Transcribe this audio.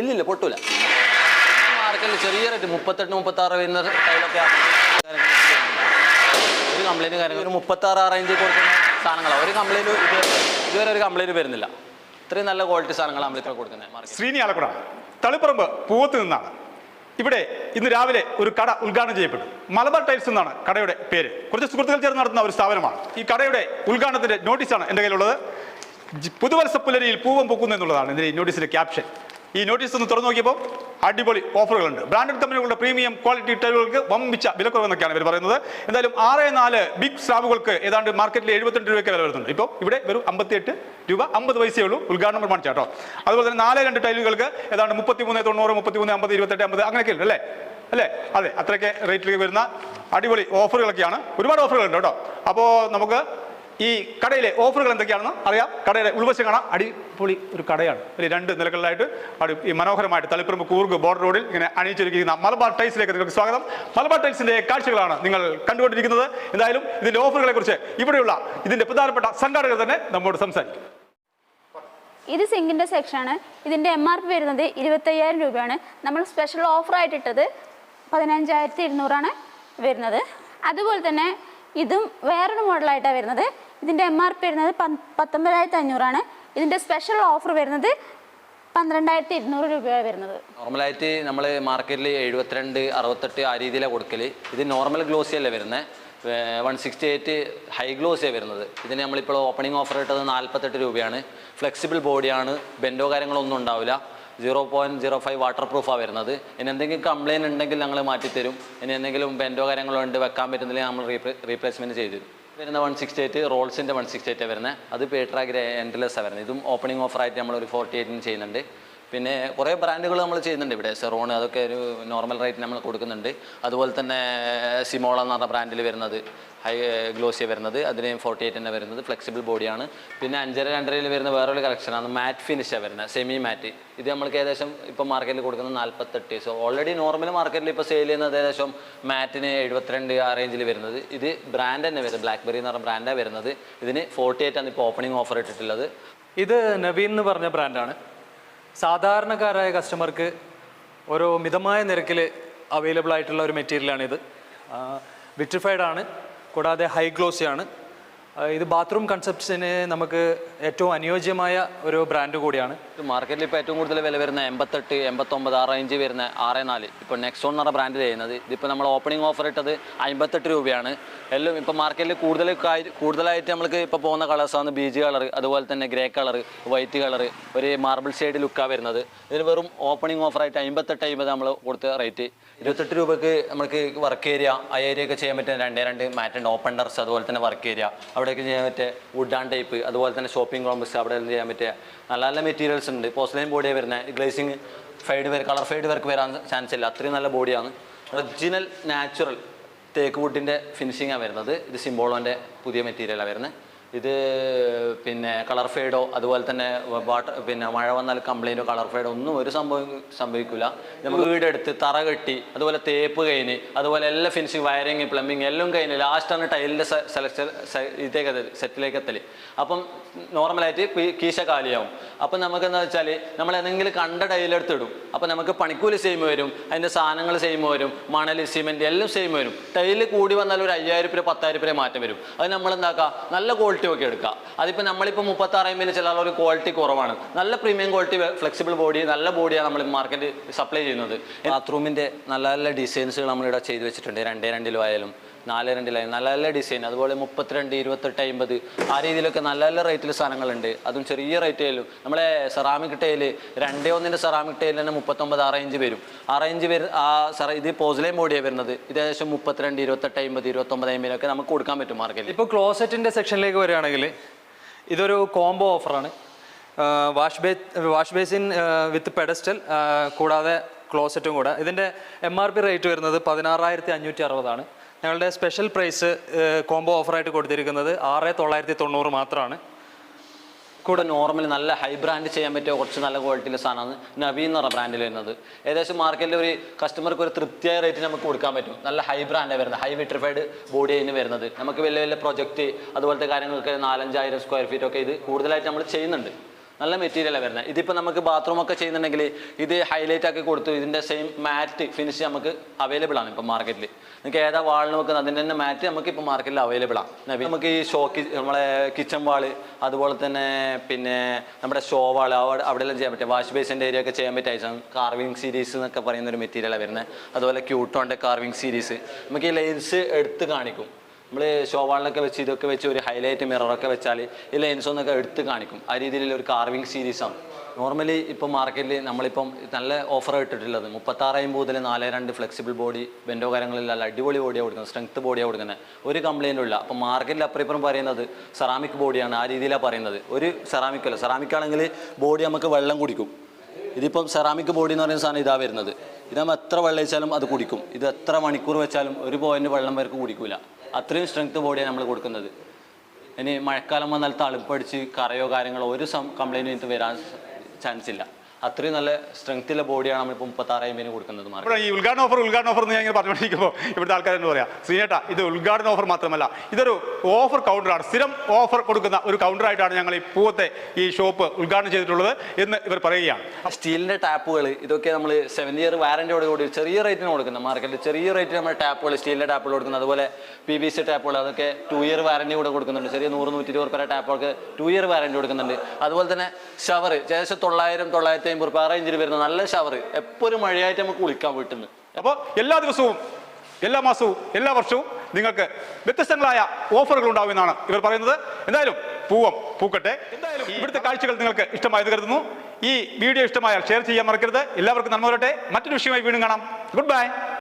ഇല്ലില്ല പൊട്ടൂല. മാർക്കറ്റിൽ ചെറിയ റേറ്റ് മുപ്പത്തെട്ട് മുപ്പത്തി ആറ് വരുന്ന ടൈലൊക്കെ ഒരു കംപ്ലൈന്റ് കാര്യങ്ങൾ ഒരു മുപ്പത്തി ആറ് ആ റേഞ്ചിൽ കൊടുക്കുന്ന സാധനങ്ങളാണ് ഒരു കംപ്ലൈന്റ് ഇതുവരെ ഇതുവരെ ഒരു കംപ്ലൈന്റ് വരുന്നില്ല. ഇത്രയും നല്ല ക്വാളിറ്റി സാധനങ്ങളാണ് അമ്പലത്തിൽ കൊടുക്കുന്നത് മാർക്കറ്റ് ശ്രീനി ആലക്കുട തളിപ്പറമ്പ് പൂവത്ത് നിന്നാണ്. ഇവിടെ ഇന്ന് രാവിലെ ഒരു കട ഉദ്ഘാടനം ചെയ്യപ്പെട്ടു. മലബാർ ടൈൽസ് എന്നാണ് കടയുടെ പേര്. കുറച്ച് സുഹൃത്തുക്കൾ ചേർന്ന് നടത്തുന്ന ഒരു സ്ഥാപനമാണ്. ഈ കടയുടെ ഉദ്ഘാടനത്തിന്റെ നോട്ടീസാണ് എന്റെ കയ്യിലുള്ളത്. പുതുവത്സ പുലരിയിൽ പൂവം പൊക്കുന്നു എന്നുള്ളതാണ് ഇതിന്റെ നോട്ടീസിന്റെ ക്യാപ്ഷൻ ഈ നോട്ടീസ് ഒന്ന് തുറന്നു നോക്കിയപ്പോൾ അടിപൊളി ഓഫറുകളുണ്ട് ബ്രാൻഡഡ് കമ്പനികളുടെ പ്രീമിയം ക്വാളിറ്റി ടൈലുകൾക്ക് വമ്പിച്ച വിലക്കുറവെന്നൊക്കെയാണ് ഇവർ പറയുന്നത്. എന്തായാലും ആറ് നാല് ബിഗ് സ്ലാബുകൾക്ക് ഏതാണ്ട് മാർക്കറ്റിൽ എഴുപത്തിരണ്ട് രൂപയ്ക്ക് വില വരുന്നുണ്ട്. ഇപ്പോൾ ഇവിടെ വെറും അമ്പത്തിയെട്ട് രൂപ അമ്പത് പൈസയേ ഉള്ളൂ ഉദ്ഘാടനം പ്രമാണിച്ച കേട്ടോ അതുപോലെ തന്നെ നാല് രണ്ട് ടൈലുകൾക്ക് ഏതാണ്ട് മുപ്പത്തി മൂന്ന് തൊണ്ണൂറ് മുപ്പത്തി മൂന്ന് അമ്പത് ഇരുപത്തെട്ട് അമ്പത് അങ്ങനെയൊക്കെ ഉണ്ട് അല്ലേ? അല്ലേ? അതെ അത്രയൊക്കെ റേറ്റിലേക്ക് വരുന്ന അടിപൊളി ഓഫറുകളൊക്കെയാണ് ഒരുപാട് ഓഫറുകളുണ്ട് കേട്ടോ. അപ്പോൾ നമുക്ക് ഈ കടയിലെ ഓഫറുകൾ എന്തൊക്കെയാണെന്ന് അറിയാം. കടയിലെ ഉൾവശം കാണാം. അടിപൊളി ഒരു കടയാണ്. ഒരു രണ്ട് നിലകളിലായിട്ട് ഈ മനോഹരമായിട്ട് തളിപ്പറമ്പ് കൂർഗ് ബോർഡർ റോഡിൽ ഇങ്ങനെ അണിയിച്ചൊരുക്കിയിരിക്കുന്ന മലബാർ ടൈൽസിലേക്ക് നിങ്ങൾക്ക് സ്വാഗതം. മലബാർ ടൈൽസിന്റെ കാഴ്ചകളാണ് നിങ്ങൾ കണ്ടുകൊണ്ടിരിക്കുന്നത്. എന്തായാലും ഇതിന്റെ ഓഫറുകളെ കുറിച്ച് ഇവിടെയുള്ള ഇതിന്റെ പ്രധാനപ്പെട്ട സംഘാടകർ തന്നെ നമ്മോട് സംസാരിക്കും. ഇത് സിങ്കിന്റെ സെക്ഷനാണ് ഇതിന്റെ എം ആർ പി വരുന്നത് ഇരുപത്തയ്യായിരം രൂപയാണ്. നമ്മൾ സ്പെഷ്യൽ ഓഫറായിട്ട് ഇട്ടത് പതിനഞ്ചായിരത്തി ഇരുന്നൂറാണ് വരുന്നത്. അതുപോലെ തന്നെ ഇതും വേറൊരു മോഡലായിട്ടാണ് വരുന്നത്. ഇതിന്റെ എം ആർ പി വരുന്നത് പത്തൊമ്പതിനായിരത്തി അഞ്ഞൂറാണ് ഇതിന്റെ സ്പെഷ്യൽ ഓഫർ വരുന്നത് പന്ത്രണ്ടായിരത്തി ഇരുന്നൂറ് രൂപയാണ് വരുന്നത് നോർമലായിട്ട് നമ്മൾ മാർക്കറ്റിൽ എഴുപത്തിരണ്ട് അറുപത്തെട്ട് ആ രീതിയിലാണ് കൊടുക്കൽ ഇത് നോർമൽ ഗ്ലോസി അല്ലേ വരുന്നത് വൺ സിക്സ്റ്റി എയ്റ്റ് ഹൈ ഗ്ലോസിയാണ് വരുന്നത്. ഇതിന് നമ്മളിപ്പോൾ ഓപ്പണിംഗ് ഓഫർ ഇട്ടത് നാൽപ്പത്തെട്ട് രൂപയാണ്. ഫ്ലെക്സിബിൾ ബോഡിയാണ് ബെൻഡോ കാര്യങ്ങളൊന്നും ഉണ്ടാവില്ല zero point zero five water പ്രൂഫാണ് വരുന്നത്. ഇനി എന്തെങ്കിലും കംപ്ലയിന്റ് ഉണ്ടെങ്കിൽ ഞങ്ങൾ മാറ്റിത്തരും. ഇനി എന്തെങ്കിലും ബെൻഡോ കാര്യങ്ങളോ ഉണ്ട് വെക്കാൻ പറ്റുന്നില്ലെങ്കിൽ നമ്മൾ റീപ്ലേസ്മെന്റ് ചെയ്തു തരും വരുന്ന വൺ സിക്സ്റ്റി എയ്റ്റ് റോൾസിന്റെ വൺ സിക്സ്റ്റി എയ്റ്റ് വരുന്നത് അത് പേട്രാഗ് എൻഡ്ലെസ്സാണ് വരുന്നത് ഇതും ഓപ്പണിംഗ് ഓഫറായിട്ട് നമ്മൾ ഒരു ഫോർട്ടി എയ്റ്റിന് ചെയ്യുന്നുണ്ട്. പിന്നെ കുറേ ബ്രാൻഡുകൾ നമ്മൾ ചെയ്യുന്നുണ്ട് ഇവിടെ. സെറോൺ അതൊക്കെ ഒരു നോർമൽ റേറ്റ് നമ്മൾ കൊടുക്കുന്നുണ്ട്. അതുപോലെ തന്നെ സിമോള എന്ന് പറഞ്ഞ ബ്രാൻഡിൽ വരുന്നത് ഹൈ ഗ്ലോസിയ വരുന്നത് അതിന് ഫോർട്ടി എയ്റ്റ് തന്നെ വരുന്നത് ഫ്ലെക്സിബിൾ ബോഡിയാണ് പിന്നെ അഞ്ചര രണ്ടരയിൽ വരുന്ന വേറൊരു കളക്ഷനാണ് മാറ്റ് ഫിനിഷാണ് വരുന്നത് സെമി മാറ്റ് ഇത് നമ്മൾക്ക് ഏകദേശം ഇപ്പോൾ മാർക്കറ്റിൽ കൊടുക്കുന്നത് നാൽപ്പത്തെട്ട് സോ ഓൾറെഡി നോർമൽ മാർക്കറ്റിൽ ഇപ്പോൾ സെയിൽ ചെയ്യുന്നത് ഏകദേശം മാറ്റിന് എഴുപത്തിരണ്ട് ആ റേഞ്ചിൽ വരുന്നത്. ഇത് ബ്രാൻഡ് തന്നെ വരുന്നത് ബ്ലാക്ക്ബെറി എന്ന് പറഞ്ഞ ബ്രാൻഡാണ് വരുന്നത്. ഇതിന് ഫോർട്ടി എയ്റ്റ് ആണ് ഇപ്പോൾ ഓപ്പണിംഗ് ഓഫർ ഇട്ടിട്ടുള്ളത്. ഇത് നവീൻ എന്ന് പറഞ്ഞ ബ്രാൻഡാണ് സാധാരണക്കാരായ കസ്റ്റമർക്ക് ഒരു മിതമായ നിരക്കിൽ അവൈലബിൾ ആയിട്ടുള്ള ഒരു മെറ്റീരിയലാണിത് വിട്രിഫൈഡ് ആണ് കൂടാതെ ഹൈ ഗ്ലോസി ആണ്. ആ, ഇത് ബാത്റൂം കൺസെപ്റ്റ്സിന് നമുക്ക് ഏറ്റവും അനുയോജ്യമായ ഒരു ബ്രാൻഡ് കൂടിയാണ്. ഇത് മാർക്കറ്റിൽ ഇപ്പോൾ ഏറ്റവും കൂടുതൽ വില വരുന്ന എൺപത്തെട്ട് എൺപത്തൊമ്പത് ആ റേഞ്ച് വരുന്ന ആറ് നാല്. ഇപ്പോൾ നെക്സോൺ എന്ന് പറഞ്ഞ ബ്രാൻഡ് ചെയ്യുന്നത്. ഇതിപ്പോൾ നമ്മൾ ഓപ്പണിംഗ് ഓഫർ ഇട്ടത് അമ്പത്തെട്ട് രൂപയാണ്. എല്ലാം ഇപ്പോൾ മാർക്കറ്റിൽ കൂടുതൽ കൂടുതലായിട്ട് നമ്മൾക്ക് ഇപ്പോൾ പോകുന്ന കളേഴ്സാണ് ബീജ് കളർ അതുപോലെ തന്നെ ഗ്രേ കളർ വൈറ്റ് കളർ ഒരു മാർബിൾ ഷെയ്ഡ് ലുക്കാണ് വരുന്നത്. ഇതിന് വെറും ഓപ്പണിംഗ് ഓഫറായിട്ട് അമ്പത്തെട്ട് അമ്പത് നമ്മൾ കൊടുത്ത റേറ്റ് ഇരുപത്തെട്ട് രൂപയ്ക്ക് നമുക്ക് വർക്ക് ഏരിയ ആ ഏരിയ ഒക്കെ ചെയ്യാൻ പറ്റുന്ന രണ്ടേ രണ്ട് മാറ്റുണ്ട് ഓപ്പൺ ഡർസ് അതുപോലെ തന്നെ വർക്ക് ഏരിയ അവിടെയൊക്കെ ചെയ്യാൻ പറ്റിയ വുഡ് ആൻഡ് ടൈപ്പ് അതുപോലെ തന്നെ ഷോപ്പിംഗ് കോംപ്ലക്സ് അവിടെ ചെയ്യാൻ പറ്റിയ നല്ല നല്ല മെറ്റീരിയൽസ് ഉണ്ട്. പോസ്ലൈൻ ബോഡിയാണ് വരുന്നത് glazing fade work colour fade work വരാൻ ചാൻസ് ഇല്ല. അത്രയും നല്ല ബോഡിയാണ് ഒറിജിനൽ നാച്ചുറൽ തേക്ക് വുഡിന്റെ ഫിനിഷിങ്ങാണ് വരുന്നത്. ഇത് സിംബോളോന്റെ പുതിയ മെറ്റീരിയലാണ് വരുന്നത്. ഇത് പിന്നെ കളർ ഫെയ്ഡോ അതുപോലെ തന്നെ വാട്ടർ പിന്നെ മഴ വന്നാൽ കംപ്ലൈന്റോ കളർ ഫെയ്ഡോ ഒന്നും ഒരു സംഭവം സംഭവിക്കില്ല നമുക്ക് വീടെടുത്ത് തറ കെട്ടി അതുപോലെ തേപ്പ് കഴിഞ്ഞ് അതുപോലെ എല്ലാ ഫിനിഷിങ് വയറിങ് പ്ലംബിങ് എല്ലാം കഴിഞ്ഞ് ലാസ്റ്റാണ് ടൈലിന്റെ സെലക്ഷൻ ഇതേക്ക് സെറ്റിലേക്ക് എത്തൽ. അപ്പം നോർമലായിട്ട് കീശ കാലിയാവും. അപ്പം നമുക്ക് എന്താ വെച്ചാൽ നമ്മൾ എന്തെങ്കിലും കണ്ട ടൈലെടുത്ത് ഇടും. അപ്പം നമുക്ക് പണിക്കൂലി സെയിം വരും അതിന്റെ സാധനങ്ങൾ സെയിം വരും മണൽ സിമെന്റ് എല്ലാം സെയിം വരും. ടൈൽ കൂടി വന്നാൽ ഒരു അയ്യായിരം രൂപ പത്തായിരം രൂപ മാറ്റം വരും. അത് നമ്മൾ എന്താക്കുക നല്ല ക്വാളിറ്റി ഒക്കെ എടുക്കുക അതിപ്പോൾ നമ്മളിപ്പോൾ മുപ്പത്താറ് എൽ ചില ഒരു ക്വാളിറ്റി കുറവാണ്. നല്ല പ്രീമിയം ക്വാളിറ്റി ഫ്ലെക്സിബിൾ ബോഡി നല്ല ബോഡിയാണ് നമ്മൾ മാർക്കറ്റ് സപ്ലൈ ചെയ്യുന്നത്. ബാത്റൂമിന്റെ നല്ല നല്ല ഡിസൈൻസുകൾ നമ്മളിവിടെ ചെയ്തു വെച്ചിട്ടുണ്ട്. രണ്ടേ രണ്ടിലും ആയാലും. നാല് രണ്ടിലായാലും നല്ല നല്ല ഡിസൈൻ അതുപോലെ മുപ്പത്തിരണ്ട് ഇരുപത്തെട്ട് അമ്പത് ആ രീതിയിലൊക്കെ നല്ല നല്ല റേറ്റിൽ സാധനങ്ങളുണ്ട്. അതും ചെറിയ റേറ്റ് ആയാലും. നമ്മളെ സെറാമിക് ടൈൽ രണ്ടേ ഒന്നിന്റെ സെറാമിക് ടൈൽ തന്നെ മുപ്പത്തൊമ്പത് ആ റേഞ്ച് വരും. ആ റേഞ്ച് വരും ആ സെറ ഇത് പോസിലൈൻ ബോഡിയാണ് വരുന്നത്. ഇത് ഏകദേശം മുപ്പത്തിരണ്ട് ഇരുപത്തെട്ട് അമ്പത് ഇരുപത്തൊമ്പത് അമ്പതിനൊക്കെ നമുക്ക് കൊടുക്കാൻ പറ്റും മാർക്കറ്റിൽ ഇപ്പോൾ ക്ലോസറ്റിന്റെ സെക്ഷനിലേക്ക് വരികയാണെങ്കിൽ ഇതൊരു കോംബോ ഓഫറാണ് wash ba wash basin with pedestal കൂടാതെ ക്ലോസറ്റും കൂടെ. ഇതിന്റെ എം ആർ പി റേറ്റ് വരുന്നത് പതിനാറായിരത്തി അഞ്ഞൂറ്റി അറുപതാണ്. ഞങ്ങളുടെ സ്പെഷ്യൽ പ്രൈസ് കോംബോ ഓഫറായിട്ട് കൊടുത്തിരിക്കുന്നത് ആറ് തൊള്ളായിരത്തി തൊണ്ണൂറ് മാത്രമാണ്. കൂടെ നോർമൽ നല്ല ഹൈ ബ്രാൻഡ് ചെയ്യാൻ പറ്റിയ കുറച്ച് നല്ല ക്വാളിറ്റിയിലെ സാധനമാണ് നവീൻ എന്ന് പറഞ്ഞ ബ്രാൻഡിൽ വരുന്നത്. ഏകദേശം മാർക്കറ്റിൽ ഒരു കസ്റ്റമർക്ക് ഒരു തൃപ്തിയായ റേറ്റ് നമുക്ക് കൊടുക്കാൻ പറ്റും. നല്ല ഹൈ ബ്രാൻഡാണ് വരുന്നത്. ഹൈ വിട്രിഫൈഡ് ബോഡി അതിന് വരുന്നത്. നമുക്ക് വലിയ വലിയ പ്രൊജക്റ്റ് അതുപോലത്തെ കാര്യങ്ങൾക്ക് നാലഞ്ചായിരം സ്ക്വയർ ഫീറ്റ് ഒക്കെ ഇത് കൂടുതലായിട്ട് നമ്മൾ ചെയ്യുന്നുണ്ട്. നല്ല മെറ്റീരിയലാണ് വരുന്നത്. ഇതിപ്പോൾ നമുക്ക് ബാത്റൂം ഒക്കെ ചെയ്യുന്നുണ്ടെങ്കിൽ ഇത് ഹൈലൈറ്റ് ആക്കി കൊടുത്തു. ഇതിന്റെ സെയിം മാറ്റ് ഫിനിഷ് നമുക്ക് അവൈലബിൾ ആണ് ഇപ്പോൾ മാർക്കറ്റിൽ നിങ്ങൾക്ക് ഏതാ വാളിന് വെക്കുന്നത് അതിന്റെ തന്നെ മാറ്റ് നമുക്ക് ഇപ്പോൾ മാർക്കറ്റിൽ അവൈലബിൾ ആണ് നമുക്ക് ഈ ഷോക്ക് നമ്മളെ കിച്ചൺ വാൾ അതുപോലെ തന്നെ പിന്നെ നമ്മുടെ ഷോ വാൾ അവിടെ അവിടെയെല്ലാം ചെയ്യാൻ പറ്റും. വാഷ് ബേസിന്റെ ഏരിയ ഒക്കെ ചെയ്യാൻ പറ്റിയ ഐറ്റം കാർവിംഗ് സീരീസ് എന്നൊക്കെ പറയുന്ന ഒരു മെറ്റീരിയലാണ് വരുന്നത്. അതുപോലെ ക്യൂട്ടോന്റെ കാർവിംഗ് സീരീസ് നമുക്ക് ഈ ലൈൻസ് എടുത്ത് കാണിക്കും. നമ്മൾ ഷോവാളിലൊക്കെ വെച്ച് ഇതൊക്കെ വെച്ച് ഒരു ഹൈലൈറ്റ് മിററൊക്കെ വെച്ചാൽ ഈ ലെൻസൊന്നൊക്കെ എടുത്ത് കാണിക്കും. ആ രീതിയിലുള്ള ഒരു കാർവിംഗ് സീരീസാണ് നോർമലി ഇപ്പം മാർക്കറ്റിൽ നമ്മളിപ്പം നല്ല ഓഫർ ഇട്ടിട്ടുള്ളത് മുപ്പത്താറ് മുതൽ നാല് രണ്ട് ഫ്ലെക്സിബിൾ ബോഡി ബെൻഡോ കാര്യങ്ങളിലല്ല അടിപൊളി ബോഡിയാണ് കൊടുക്കുന്നത്. സ്ട്രെങ്ത് ബോഡിയാണ് കൊടുക്കുന്നത്. ഒരു കംപ്ലൈന്റും ഇല്ല. അപ്പം മാർക്കറ്റിൽ അപ്പുറം ഇപ്പുറം പറയുന്നത് സെറാമിക് ബോഡിയാണ് ആ രീതിയിലാണ് പറയുന്നത്. ഒരു സെറാമിക് അല്ല. സെറാമിക് ആണെങ്കിൽ ബോഡി നമുക്ക് വെള്ളം കുടിക്കും. ഇതിപ്പം സെറാമിക് ബോഡി എന്ന് പറയുന്ന സാധനം ഇതാ വരുന്നത്. ഇതാകുമ്പോൾ എത്ര വെള്ളം വെച്ചാലും അത് കുടിക്കും. ഇത് എത്ര മണിക്കൂർ വെച്ചാലും ഒരു പോയിന്റ് വെള്ളം വരെ കുടിക്കൂല. അത്രയും സ്ട്രെങ്ത് ബോഡിയാണ് നമ്മൾ കൊടുക്കുന്നത്. ഇനി മഴക്കാലം വന്നാൽ തളിപ്പടിച്ച് കറയോ കാര്യങ്ങളോ ഒരു സം കംപ്ലൈന്റ് വരാൻ ചാൻസ് ഇല്ല. അത്രയും നല്ല സ്ട്രെങ്ത്തിലെ ബോഡിയാണ് നമ്മൾ നമ്മളിപ്പോൾ മുപ്പത്താറായിരം പേര് കൊടുക്കുന്നത് മാർക്കറ്റ് ഈ ഉദ്ഘാടന ഓഫർ ഉദ്ഘാടന ഓഫർ എന്ന് ഞാൻ പറഞ്ഞുകൊണ്ടിരിക്കുമ്പോൾ ഇവിടുത്തെ ആൾക്കാർ എന്ന് പറയാം സീനേട്ടാ ഇത് ഉദ്ഘാടന ഓഫർ മാത്രമല്ല ഇതൊരു ഓഫർ കൗണ്ടറാണ് സ്ഥിരം ഓഫർ കൊടുക്കുന്ന ഒരു കൗണ്ടറായിട്ടാണ് ഞങ്ങൾ ഈ പൂവത്തെ ഈ ഷോപ്പ് ഉദ്ഘാടനം ചെയ്തിട്ടുള്ളത് എന്ന് ഇവർ പറയുകയാണ്. സ്റ്റീലിന്റെ ടാപ്പുകൾ ഇതൊക്കെ നമ്മൾ സെവൻ ഇയർ വാറന്റിയോട് കൂടി ചെറിയ റേറ്റിന് കൊടുക്കുന്നത് മാർക്കറ്റിൽ ചെറിയ റേറ്റിന് നമ്മൾ ടാപ്പുകൾ സ്റ്റീലിന്റെ ടാപ്പുകൾ കൊടുക്കുന്നത്. അതുപോലെ പി ബി സി ടാപ്പുകൾ അതൊക്കെ ടു ഇയർ വാറന്റി കൂടെ കൊടുക്കുന്നുണ്ട്. ചെറിയ നൂറ് നൂറ്റി ഇരുപത് രൂപ ടാപ്പുകൾക്ക് ടു ഇയർ വാറന്റി കൊടുക്കുന്നുണ്ട്. അതുപോലെ തന്നെ ഷവർ ഏകദേശം തൊള്ളായിരം തൊള്ളായിരത്തി രൂപ ആ വരുന്ന നല്ല ഷവർ എപ്പോഴും മഴയായിട്ട് നമുക്ക് കുളിക്കാൻ വീട്ടിൽ നിന്ന് അപ്പോൾ എല്ലാ ദിവസവും എല്ലാ മാസവും എല്ലാ വർഷവും നിങ്ങൾക്ക് വ്യത്യസ്തങ്ങളായ ഓഫറുകൾ ഉണ്ടാവുമെന്നാണ് ഇവർ പറയുന്നത്. എന്തായാലും പൂവം പൂക്കട്ടെ. എന്തായാലും ഇവിടുത്തെ കാഴ്ചകൾ നിങ്ങൾക്ക് ഇഷ്ടമായെന്ന് കരുതുന്നു. ഈ വീഡിയോ ഇഷ്ടമായാൽ ഷെയർ ചെയ്യാൻ മറക്കരുത്. എല്ലാവർക്കും നന്മ വരട്ടെ. മറ്റൊരു വിഷയമായി വീണ്ടും കാണാം. Good bye